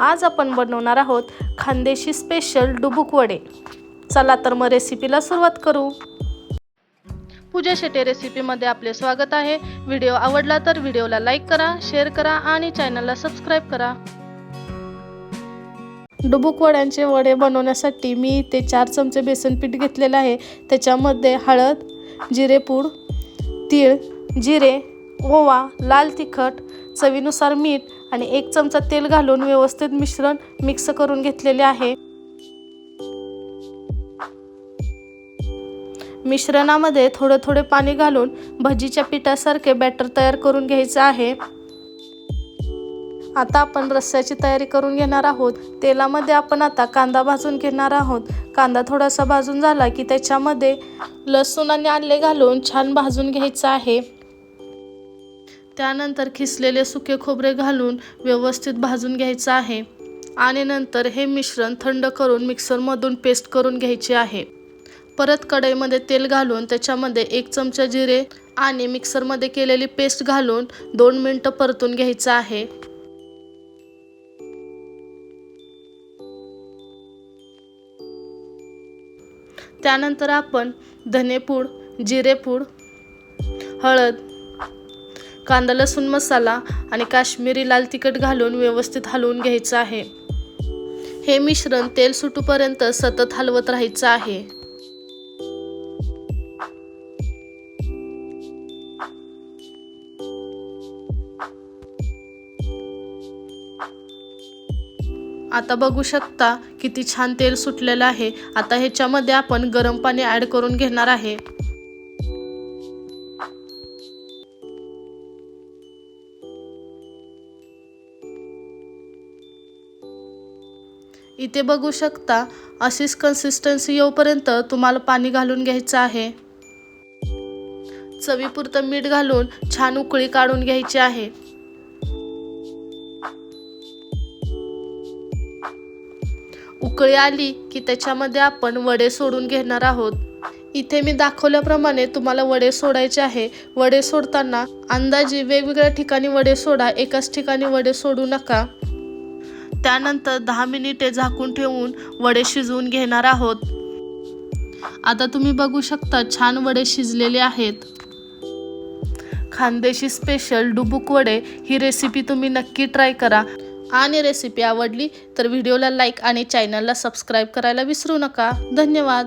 आज आपण बनवणार आहोत खानदेशी स्पेशल डुबुक वडे. चला तर मग रेसिपीला सुरुवात करू. पूजा शेटे रेसिपीमध्ये आपले स्वागत आहे. व्हिडिओ आवडला तर व्हिडिओला लाईक करा शेअर करा आणि चॅनलला सबस्क्राईब करा. डुबुक वड्यांचे वडे बनवण्यासाठी मी इथे चार चमचे बेसन पीठ घेतलेलं आहे. त्याच्यामध्ये हळद जिरेपूड तीळ जिरे ओवा लाल तिखट चवीनुसार मीठ आणि एक चमचा तेल घालून व्यवस्थित मिश्रण मिक्स करून घेतलेले आहे. मिश्रणामध्ये थोडं थोडे पाणी घालून भजीच्या पिठासारखे बॅटर तयार करून घ्यायचं आहे. आता आपण रस्स्याची तयारी करून घेणार आहोत. तेलामध्ये आपण आता कांदा भाजून घेणार आहोत. कांदा थोडासा भाजून झाला की त्याच्यामध्ये लसूण आणि आले घालून छान भाजून घ्यायचं आहे. त्यानंतर खिसलेले सुके खोबरे घालून व्यवस्थित भाजून घ्यायचं आहे. आणि नंतर हे मिश्रण थंड करून मिक्सरमधून पेस्ट करून घ्यायचे आहे. परत कढईमध्ये तेल घालून त्याच्यामध्ये एक चमचा जिरे आणि मिक्सरमध्ये केलेली पेस्ट घालून दोन मिनटं परतून घ्यायचं आहे. त्यानंतर आपण धनेपूड जिरेपूड हळद कांदा लसूण मसाला आणि काश्मीरी लाल तिखट घालून व्यवस्थित हलवून घ्यायचं आहे. हे मिश्रण तेल सुटूपर्यंत सतत हलवत राहायचं आहे. आता बघू शकता किती छान तेल सुटलेलं आहे. आता ह्याच्यामध्ये आपण गरम पाणी ॲड करून घेणार आहे. इथे बघू शकता अशीच कन्सिस्टन्सी येऊपर्यंत तुम्हाला पाणी घालून घ्यायचं आहे. चवीपुरतं मीठ घालून छान उकळी काढून घ्यायची आहे. उकळी आली की त्याच्यामध्ये आपण वडे सोडून घेणार आहोत. इथे मी दाखवल्याप्रमाणे तुम्हाला वडे सोडायचे आहे. वडे सोडताना अंदाजे वेगवेगळ्या ठिकाणी वडे सोडा एकाच ठिकाणी वडे सोडू नका. त्यानंतर दहा मिनिटे झाकून ठेवून वडे शिजवून घेणार आहोत. आता तुम्ही बघू शकता छान वडे शिजलेले आहेत. खानदेशी स्पेशल डुबुक वडे ही रेसिपी तुम्ही नक्की ट्राय करा. आणि रेसिपी आवडली तर व्हिडिओला लाईक आणि चॅनलला सबस्क्राईब करायला विसरू नका. धन्यवाद.